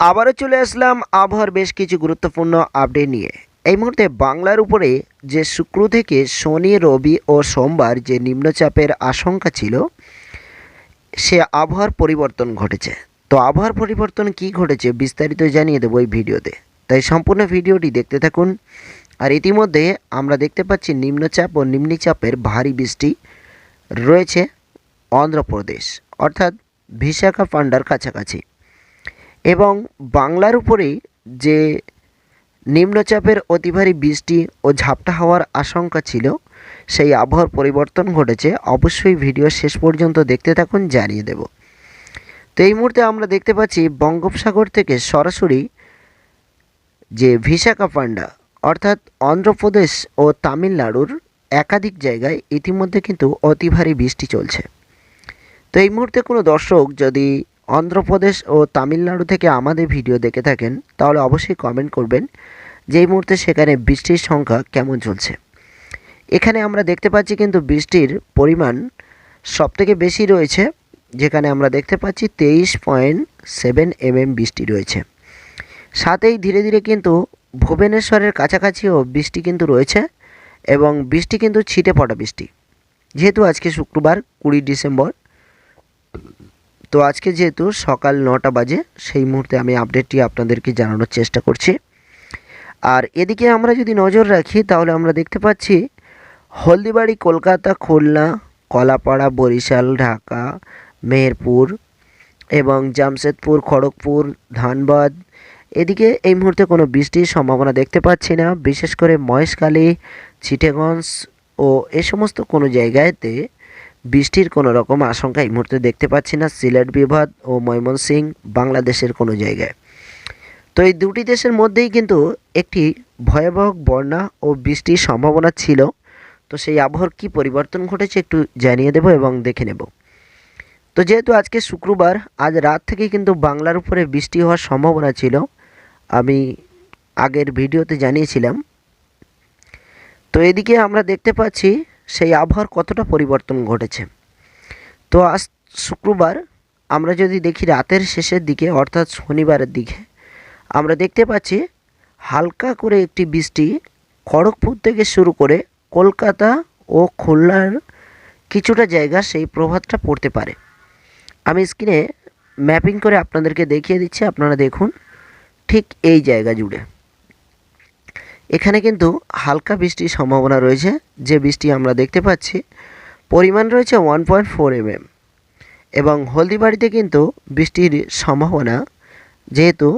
আবারও চলে আসলাম আবহাওয়ার বেশ কিছু গুরুত্বপূর্ণ আপডেট নিয়ে। এই মুহূর্তে বাংলার উপরে যে শুক্র থেকে শনি, রবি ও সোমবার যে নিম্নচাপের আশঙ্কা ছিল, সে আবহাওয়ার পরিবর্তন ঘটেছে। তো আবহাওয়ার পরিবর্তন কি ঘটেছে বিস্তারিত জানিয়ে দেবো এই ভিডিওতে। তাই সম্পূর্ণ ভিডিওটি দেখতে থাকুন। আর ইতিমধ্যে আমরা দেখতে পাচ্ছি নিম্নচাপ ও নিম্নচাপের ভারী বৃষ্টি রয়েছে অন্ধ্রপ্রদেশ, অর্থাৎ বিশাখাপান্ডার কাছাকাছি। এবং বাংলার উপরে যে নিম্নচাপের অতি ভারী বৃষ্টি ও ঝাপটা হওয়ার আশঙ্কা ছিল, সেই আবহাওয়ার পরিবর্তন ঘটেছে। অবশ্যই ভিডিও শেষ পর্যন্ত দেখতে থাকুন, জানিয়ে দেব। তো এই মুহূর্তে আমরা দেখতে পাচ্ছি বঙ্গোপসাগর থেকে সরাসরি যে ভিশাখাপান্ডা অর্থাৎ অন্ধ্রপ্রদেশ ও তামিলনাড়ুর একাধিক জায়গায় ইতিমধ্যে কিন্তু অতি ভারী বৃষ্টি চলছে। তো এই মুহূর্তে কোনো দর্শক যদি অন্ধ্রপ্রদেশ ও তামিলনাড়ু থেকে আমাদের ভিডিও দেখে থাকেন, তাহলে অবশ্যই কমেন্ট করবেন যে এই মুহূর্তে সেখানে বৃষ্টির সংখ্যা কেমন চলছে। এখানে আমরা দেখতে পাচ্ছি কিন্তু বৃষ্টির পরিমাণ সবথেকে বেশি রয়েছে, যেখানে আমরা দেখতে পাচ্ছি তেইশ পয়েন্ট সেভেন এমএম বৃষ্টি রয়েছে। সাথেই ধীরে ধীরে কিন্তু ভুবনেশ্বরের কাছাকাছিও বৃষ্টি কিন্তু রয়েছে এবং বৃষ্টি কিন্তু ছিটে পড়া বৃষ্টি। যেহেতু আজকে শুক্রবার কুড়ি ডিসেম্বর তো আজকে যেহেতু সকাল নটা বাজে, সেই মুহূর্তে আমি আপডেটটি আপনাদেরকে জানানোর চেষ্টা করছি। আর এদিকে আমরা যদি নজর রাখি, তাহলে আমরা দেখতে পাচ্ছি হলদিবাড়ি, কলকাতা, খুলনা, কলাপাড়া, বরিশাল, ঢাকা, মেহেরপুর এবং জামশেদপুর, খড়গপুর, ধানবাদ। এদিকে এই মুহূর্তে কোনো বৃষ্টির সম্ভাবনা দেখতে পাচ্ছি না। বিশেষ করে মহেশখালী চিটেগঞ্জ ও এ সমস্ত কোনো জায়গাতে বৃষ্টির কোনো রকম আশঙ্কা এই মুহূর্তে দেখতে পাচ্ছি না। সিলেট বিভাগ ও ময়মনসিং বাংলাদেশের কোনো জায়গায়। তো এই দুটি দেশের মধ্যেই কিন্তু একটি ভয়াবহ বন্যা ও বৃষ্টির সম্ভাবনা ছিল। তো সেই আবহাওয়ার কী পরিবর্তন ঘটেছে একটু জানিয়ে দেব এবং দেখে নেব। তো যেহেতু আজকে শুক্রবার, আজ রাত থেকে কিন্তু বাংলার উপরে বৃষ্টি হওয়ার সম্ভাবনা ছিল। আমি আগের ভিডিওতে জানিয়েছিলাম। তো এদিকে আমরা দেখতে পাচ্ছি সেই আবহাওয়ার কতটা পরিবর্তন ঘটেছে। তো আজ শুক্রবার আমরা যদি দেখি রাতের শেষের দিকে, অর্থাৎ শনিবারের দিকে, আমরা দেখতে পাচ্ছি হালকা করে একটি বৃষ্টি খড়গপুর থেকে শুরু করে কলকাতা ও খুলনার কিছুটা জায়গা সেই প্রভাবটা পড়তে পারে। আমি স্ক্রিনে ম্যাপিং করে আপনাদেরকে দেখিয়ে দিচ্ছি, আপনারা দেখুন ঠিক এই জায়গা জুড়ে। এখানে কিন্তু হালকা বৃষ্টির সম্ভাবনা রয়েছে। যে বৃষ্টি আমরা দেখতে পাচ্ছি, পরিমাণ রয়েছে ওয়ান পয়েন্ট ফোর এমএম এবং হলদিবাড়িতে কিন্তু বৃষ্টির সম্ভাবনা যেহেতু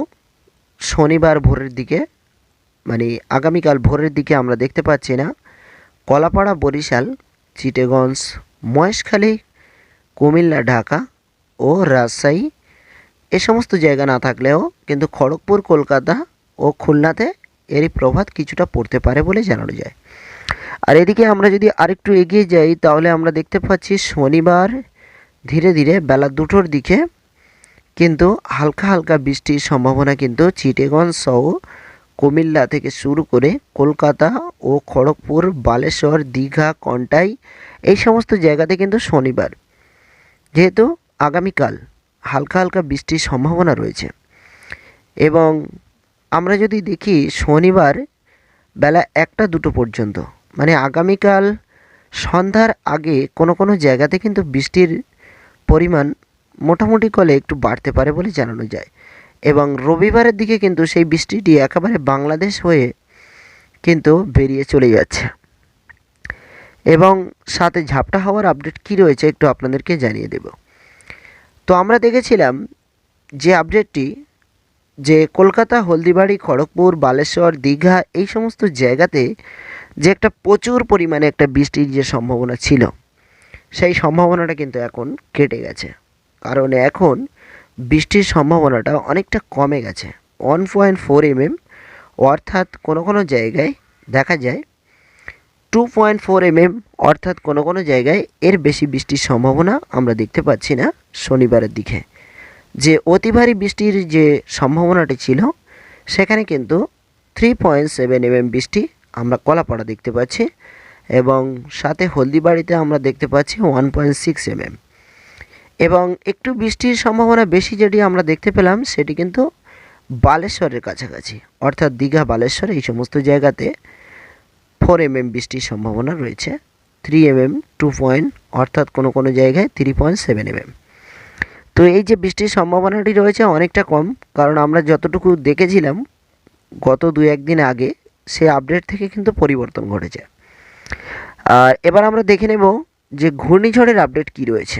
শনিবার ভোরের দিকে মানে আগামীকাল ভোরের দিকে আমরা দেখতে পাচ্ছি না। কলাপাড়া, বরিশাল, চিটেগঞ্জ, মহেশখালী, কুমিল্লা, ঢাকা ও রাজশাহী, এ সমস্ত জায়গা না থাকলেও কিন্তু খড়গপুর, কলকাতা ও খুলনাতে এরই প্রভাব কিছুটা পড়তে পারে বলে জানানো যায়। আর এদিকে আমরা যদি আরেকটু এগিয়ে যাই, তাহলে আমরা দেখতে পাচ্ছি শনিবার ধীরে ধীরে বেলা দুটোর দিকে কিন্তু হালকা হালকা বৃষ্টির সম্ভাবনা কিন্তু চিটেগঞ্জ সহ কুমিল্লা থেকে শুরু করে কলকাতা ও খড়গপুর, বালেশ্বর, দীঘা, কন্টাই এই সমস্ত জায়গাতে কিন্তু শনিবার। যেহেতু আগামীকাল হালকা হালকা বৃষ্টির সম্ভাবনা রয়েছে এবং আমরা যদি দেখি শনিবার বেলা একটা দুটো পর্যন্ত মানে আগামীকাল সন্ধ্যার আগে কোনো কোনো জায়গাতে কিন্তু বৃষ্টির পরিমাণ মোটামুটি কলে একটু বাড়তে পারে বলে জানানো যায়। এবং রবিবারের দিকে কিন্তু সেই বৃষ্টিটি একেবারে বাংলাদেশ হয়ে কিন্তু বেরিয়ে চলে যাচ্ছে। এবং সাথে ঝাপটা হওয়ার আপডেট কী রয়েছে একটু আপনাদেরকে জানিয়ে দেব। তো আমরা দেখেছিলাম যে আপডেটটি যে কলকাতা, হলদিবাড়ি, খড়গপুর, বালেশ্বর, দীঘা এই সমস্ত জায়গাতে যে একটা প্রচুর পরিমাণে একটা বৃষ্টির যে সম্ভাবনা ছিল, সেই সম্ভাবনাটা কিন্তু এখন কেটে গেছে। কারণ এখন বৃষ্টির সম্ভাবনাটা অনেকটা কমে গেছে। ওয়ান পয়েন্ট ফোর এমএম অর্থাৎ কোনো কোনো জায়গায় দেখা যায় টু পয়েন্ট ফোর এমএম অর্থাৎ কোনো কোনো জায়গায় এর বেশি বৃষ্টির সম্ভাবনা আমরা দেখতে পাচ্ছি না শনিবারের দিকে। যে অতি ভারী বৃষ্টির যে সম্ভাবনাটি ছিল, সেখানে কিন্তু থ্রি পয়েন্ট সেভেন এমএম বৃষ্টি আমরা কলাপাড়া দেখতে পাচ্ছি এবং সাথে হলদিবাড়িতে আমরা দেখতে পাচ্ছি ওয়ান পয়েন্ট সিক্স এমএম এবং একটু বৃষ্টির সম্ভাবনা বেশি যেটি আমরা দেখতে পেলাম, সেটি কিন্তু বালেশ্বরের কাছাকাছি, অর্থাৎ দীঘা বালেশ্বর এই সমস্ত জায়গাতে ফোর এম এম বৃষ্টির সম্ভাবনা রয়েছে। Three M M two point অর্থাৎ কোনো কোনো জায়গায় three point seven M M তো এই যে বৃষ্টির সম্ভাবনাটি রয়েছে অনেকটা কম, কারণ আমরা যতটুকু দেখেছিলাম গত দু একদিন আগে, সে আপডেট থেকে কিন্তু পরিবর্তন ঘটেছে। আর এবার আমরা দেখে নেব যে ঘূর্ণিঝড়ের আপডেট কি রয়েছে।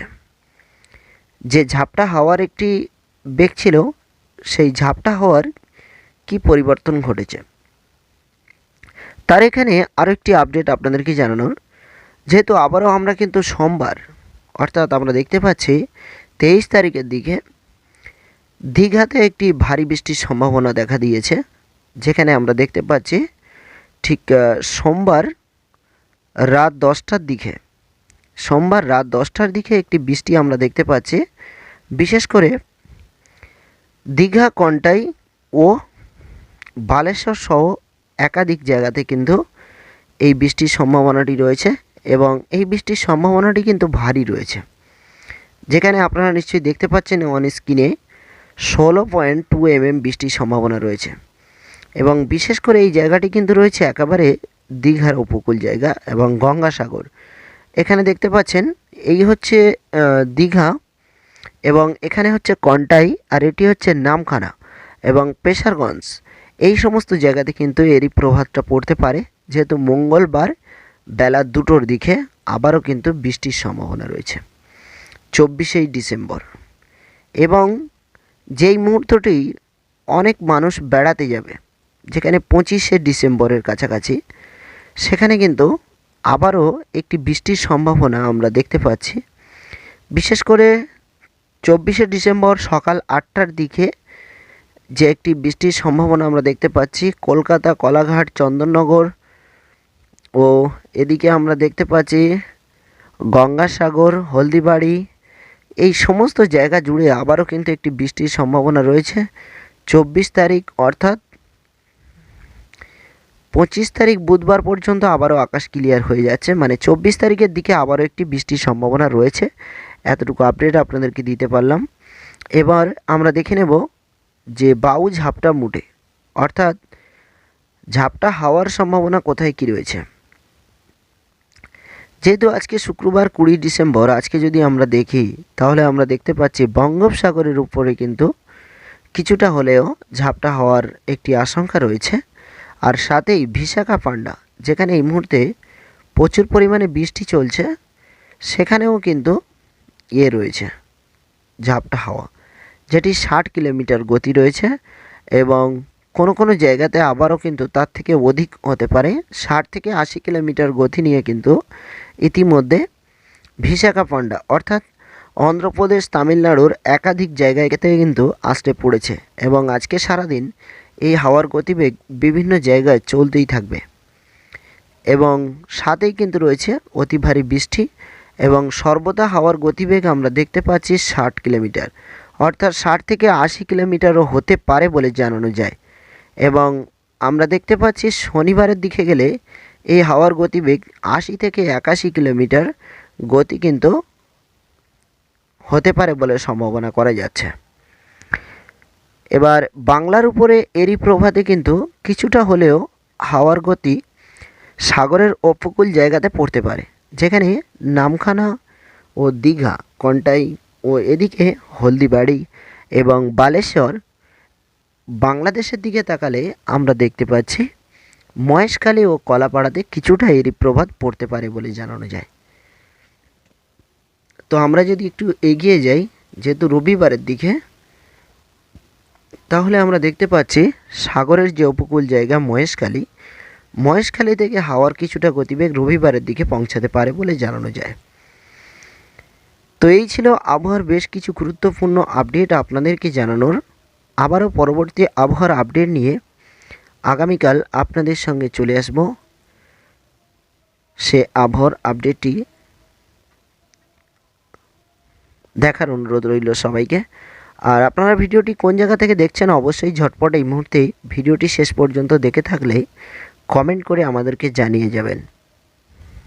যে ঝাপটা হাওয়ার একটি বেগ ছিল, সেই ঝাপটা হওয়ার কি পরিবর্তন ঘটেছে? তার এখানে আরও একটি আপডেট আপনাদেরকে জানানোর। যেহেতু আবারও আমরা কিন্তু সোমবার, অর্থাৎ আমরা দেখতে পাচ্ছি তেইশ তারিখের দিকে দীঘাতে একটি ভারী বৃষ্টির সম্ভাবনা দেখা দিয়েছে, যেখানে আমরা দেখতে পাচ্ছি ঠিক সোমবার রাত দশটার দিকে, সোমবার রাত দশটার দিকে একটি বৃষ্টি আমরা দেখতে পাচ্ছি। বিশেষ করে দীঘা, কন্টাই ও বালেশ্বর সহ একাধিক জায়গাতে কিন্তু এই বৃষ্টির সম্ভাবনাটি রয়েছে এবং এই বৃষ্টির সম্ভাবনাটি কিন্তু ভারী রয়েছে। যেখানে আপনারা নিশ্চয়ই দেখতে পাচ্ছেন অন স্ক্রিনে ষোলো পয়েন্ট টু এম এম বৃষ্টির সম্ভাবনা রয়েছে। এবং বিশেষ করে এই জায়গাটি কিন্তু রয়েছে একেবারে দীঘার উপকূল জায়গা এবং গঙ্গাসাগর। এখানে দেখতে পাচ্ছেন, এই হচ্ছে দীঘা এবং এখানে হচ্ছে কন্টাই আর এটি হচ্ছে নামখানা এবং পেশারগঞ্জ। এই সমস্ত জায়গাতে কিন্তু এরই প্রভাবটা পড়তে পারে। যেহেতু মঙ্গলবার বেলা দুটোর দিকে আবারও কিন্তু বৃষ্টির সম্ভাবনা রয়েছে। চব্বিশেই ডিসেম্বর। এবং যেই মুহূর্তটি অনেক মানুষ বেড়াতে যাবে, যেখানে পঁচিশে ডিসেম্বরের কাছাকাছি, সেখানে কিন্তু আবারও একটি বৃষ্টির সম্ভাবনা আমরা দেখতে পাচ্ছি। বিশেষ করে চব্বিশে ডিসেম্বর সকাল আটটার দিকে যে একটি বৃষ্টির সম্ভাবনা আমরা দেখতে পাচ্ছি, কলকাতা, কলাঘাট, চন্দননগর ও এদিকে আমরা দেখতে পাচ্ছি গঙ্গাসাগর, হলদিবাড়ি এই সমস্ত জায়গা জুড়ে আবারও কিন্তু একটি বৃষ্টির সম্ভাবনা রয়েছে। চব্বিশ তারিখ অর্থাৎ পঁচিশ তারিখ বুধবার পর্যন্ত আবারও আকাশ ক্লিয়ার হয়ে যাচ্ছে। মানে চব্বিশ তারিখের দিকে আবারও একটি বৃষ্টির সম্ভাবনা রয়েছে। এতটুকু আপডেট আপনাদেরকে দিতে পারলাম। এবার আমরা দেখে নেব যে বাউ ঝাপটা মুটে, অর্থাৎ ঝাপটা হাওয়ার সম্ভাবনা কোথায় কী রয়েছে। যেহেতু আজকে শুক্রবার কুড়ি ডিসেম্বর, আজকে যদি আমরা দেখি, তাহলে আমরা দেখতে পাচ্ছি বঙ্গোপসাগরের উপরে কিন্তু কিছুটা হলেও ঝাপটা হওয়ার একটি আশঙ্কা রয়েছে। আর সাথেই ভিশাখা পান্ডা যেখানে এই মুহূর্তে প্রচুর পরিমাণে বৃষ্টি চলছে, সেখানেও কিন্তু ইয়ে রয়েছে ঝাপটা হাওয়া, যেটি ষাট কিলোমিটার গতি রয়েছে এবং কোনো কোনো জায়গাতে আবারও কিন্তু তার থেকে অধিক হতে পারে। ষাট থেকে আশি কিলোমিটার গতি নিয়ে কিন্তু ইতিমধ্যে ভিশাখা পান্ডা অর্থাৎ অন্ধ্রপ্রদেশ, তামিলনাড়ুর একাধিক জায়গাতে কিন্তু আসতে পড়েছে এবং আজকে সারাদিন এই হাওয়ার গতিবেগ বিভিন্ন জায়গায় চলতেই থাকবে। এবং সাথেই কিন্তু রয়েছে অতি ভারী বৃষ্টি এবং সর্বদা হাওয়ার গতিবেগ আমরা দেখতে পাচ্ছি ষাট কিলোমিটার। অর্থাৎ ষাট থেকে আশি কিলোমিটারও হতে পারে বলে জানানো যায়। এবং আমরা দেখতে পাচ্ছি শনিবারের দিকে গেলে এই হাওয়ার গতিবেগ আশি থেকে একাশি কিলোমিটার গতি কিন্তু হতে পারে বলে সম্ভাবনা করা যাচ্ছে। এবার বাংলার উপরে এরই প্রভাতে কিন্তু কিছুটা হলেও হাওয়ার গতি সাগরের উপকূল জায়গাতে পড়তে পারে, যেখানে নামখানা ও দীঘা, কন্টাই ও এদিকে হলদিবাড়ি এবং বালেশ্বর বাংলাদেশের দিকে তাকালে আমরা দেখতে পাচ্ছি মহেশখালী ও কলাপাড়াতে কিছুটা এরই প্রভাব পড়তে পারে বলে জানানো যায়। তো আমরা যদি একটু এগিয়ে যাই, যেহেতু রবিবারের দিকে, তাহলে আমরা দেখতে পাচ্ছি সাগরের যে উপকূল জায়গা মহেশখালী মহেশখালী থেকে হাওয়ার কিছুটা গতিবেগ রবিবারের দিকে পৌঁছাতে পারে বলে জানানো যায়। তো এই ছিল আবহাওয়ার বেশ কিছু গুরুত্বপূর্ণ আপডেট আপনাদেরকে জানানোর আবারও পরবর্তী আবহাওয়ার আপডেট নিয়ে আগামীকাল আপনাদের সঙ্গে চলে আসব। সে আবহাওয়ার আপডেটটি দেখার অনুরোধ রইল সবাইকে। আর আপনারা ভিডিওটি কোন জায়গা থেকে দেখছেন অবশ্যই ঝটপট এই মুহূর্তে ভিডিওটি শেষ পর্যন্ত দেখে থাকলে কমেন্ট করে আমাদেরকে জানিয়ে যাবেন।